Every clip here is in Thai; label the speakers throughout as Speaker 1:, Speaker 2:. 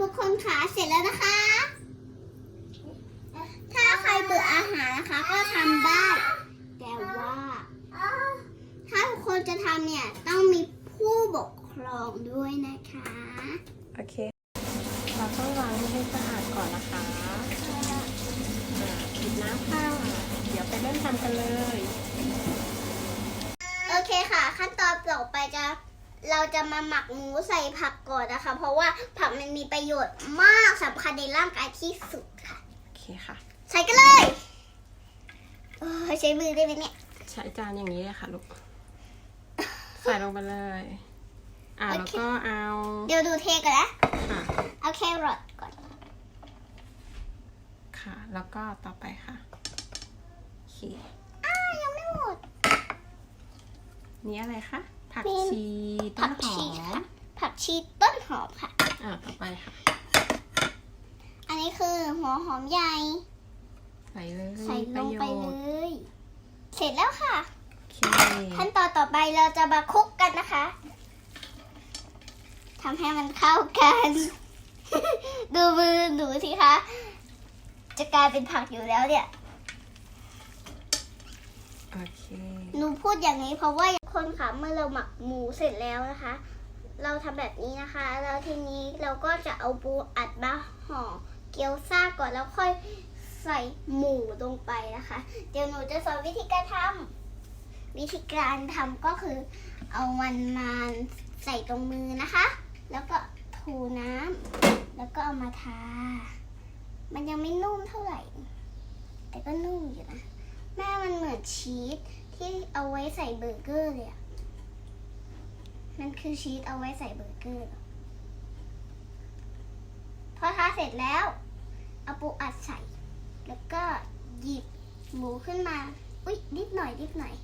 Speaker 1: ทุกคนขาเสร็จแล้วนะคะ ถ้าใครเบื่ออาหารนะคะ ก็ทำได้ แต่ว่า ถ้าทุกคนจะทำเนี่ย ต้องมีผู้ปกครองด้วยนะคะ
Speaker 2: โอเค เราต้องล้างให้สะอาดก่อนนะคะอ่าหยิบน้ำค่ะ เดี๋ยวไปเริ่มทำกันเลย
Speaker 1: โอเคค่ะ ขั้นตอนต่อไปจะ เราจะมาหมักหมูใส่ผักก่อนนะคะ เพราะว่าผักมันมีประโยชน์มากสำคัญในร่างกายที่สุดค่ะ
Speaker 2: โอเคค่ะ
Speaker 1: ใส่กันเลยโอ้ยใช้มือได้ไหมเนี่ย
Speaker 2: ใช้จานอย่างนี้เลยค่ะลูก ใส่ลงไปเลย อ่า
Speaker 1: โอ
Speaker 2: แล้ว
Speaker 1: เค
Speaker 2: ก็เอา
Speaker 1: เดี๋ยวดูเทกันนะ
Speaker 2: ค่ะ
Speaker 1: เอาแครอทก่อน
Speaker 2: ค่ะ แล้วก็ต่อไปค่ะโอเค
Speaker 1: อ้าวยังไม่หมด
Speaker 2: นี่อะไรคะ ผัก
Speaker 1: เป็น
Speaker 2: ชีต้
Speaker 1: ผั
Speaker 2: น
Speaker 1: ก
Speaker 2: หอ
Speaker 1: ชี
Speaker 2: ม
Speaker 1: ค่ะ ผักชีต้นหอมค่ะ
Speaker 2: อ่าต่อไปค่ะ
Speaker 1: อันนี้คือหัวหอมใหญ่
Speaker 2: ใส่เลย
Speaker 1: ใส่ล
Speaker 2: ประ
Speaker 1: ง
Speaker 2: โย
Speaker 1: ไป
Speaker 2: ช
Speaker 1: เล
Speaker 2: น์
Speaker 1: ย เสร็จแล้วค่ะ
Speaker 2: โอเค
Speaker 1: ขั้นตอนต่อไปเราจะมาคลุกกันนะคะทำให้มันเข้ากัน ดูมือหนูสิคะ จะกลายเป็นผักอยู่แล้วเนี่ย
Speaker 2: โอเค
Speaker 1: หนูพูดอย่างนี้เพราะว่า คนค่ะเมื่อเราหมักหมูเสร็จแล้วนะคะ เราทำแบบนี้นะคะ แล้วทีนี้เราก็จะเอาปูอัดมาห่อเกี๊ยวซ่าก่อนแล้วค่อยใส่หมูลงไปนะคะ เดี๋ยวหนูจะสอนวิธีการทำวิธีการทำก็คือเอามันมาใส่ตรงมือนะคะ แล้วก็ถูน้ำแล้วก็เอามาทา มันยังไม่นุ่มเท่าไหร่ แต่ก็นุ่มอยู่นะแม่มันเหมือนชีส ที่เอาไว้ใส่เบอร์เกอร์เลยอะมันคือชีสเอาไว้ใส่เบอร์เกอร์พอทาเสร็จแล้ว เอาปูอัดใส่ แล้วก็หยิบหมูขึ้นมา อุ๊ยนิดหน่อยนิดหน่อย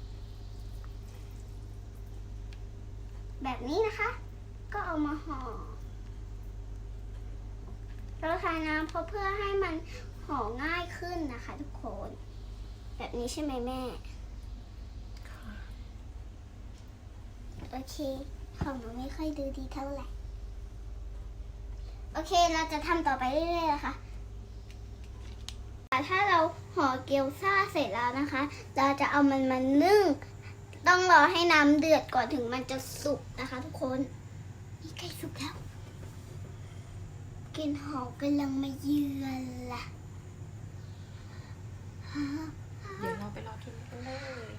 Speaker 1: แบบนี้นะคะ ก็เอามาห่อ เราทาน้ำเพราะเพื่อให้มันห่อง่ายขึ้นนะคะทุกคน แบบนี้ใช่ไหมแม่ อเค ของหนูไม่ค่อยดูดีเท่าไหร่ โอเคเราจะทำต่อไปเรื่อยๆนะคะถ้าเราห่อเกี๊ยวซ่าเสร็จแล้วนะคะ เราจะเอามันมานึ่ง ต้องรอให้น้ำเดือดก่อนถึงมันจะสุกนะคะ ทุกคนนี่ใกล้สุกแล้วกลิ่นหอมกำลังมาเยือนล่ะ
Speaker 2: เดี๋ยวเราไปรอกินกันเลย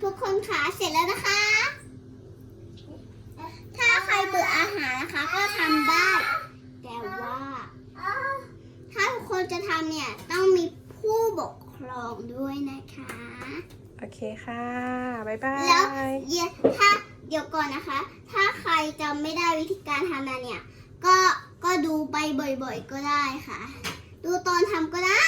Speaker 1: ทุกทุกคนขาเสร็จแล้วนะคะ ถ้าใครเบื่ออาหารนะคะ ก็ทำได้ แต่ว่า ถ้าทุกคนจะทำเนี่ยต้องมีผู้ปกครองด้วยนะคะ
Speaker 2: โอเคค่ะ บ๊ายบา
Speaker 1: แล้ว
Speaker 2: ย
Speaker 1: เดี๋ยวถ้าเดี๋ยวก่อนนะคะ ถ้าใครจำไม่ได้วิธีการทำนะเนี่ย ก็ก็ดูไปบ่อยๆก็ได้ค่ะ ดูตอนทำก็ได้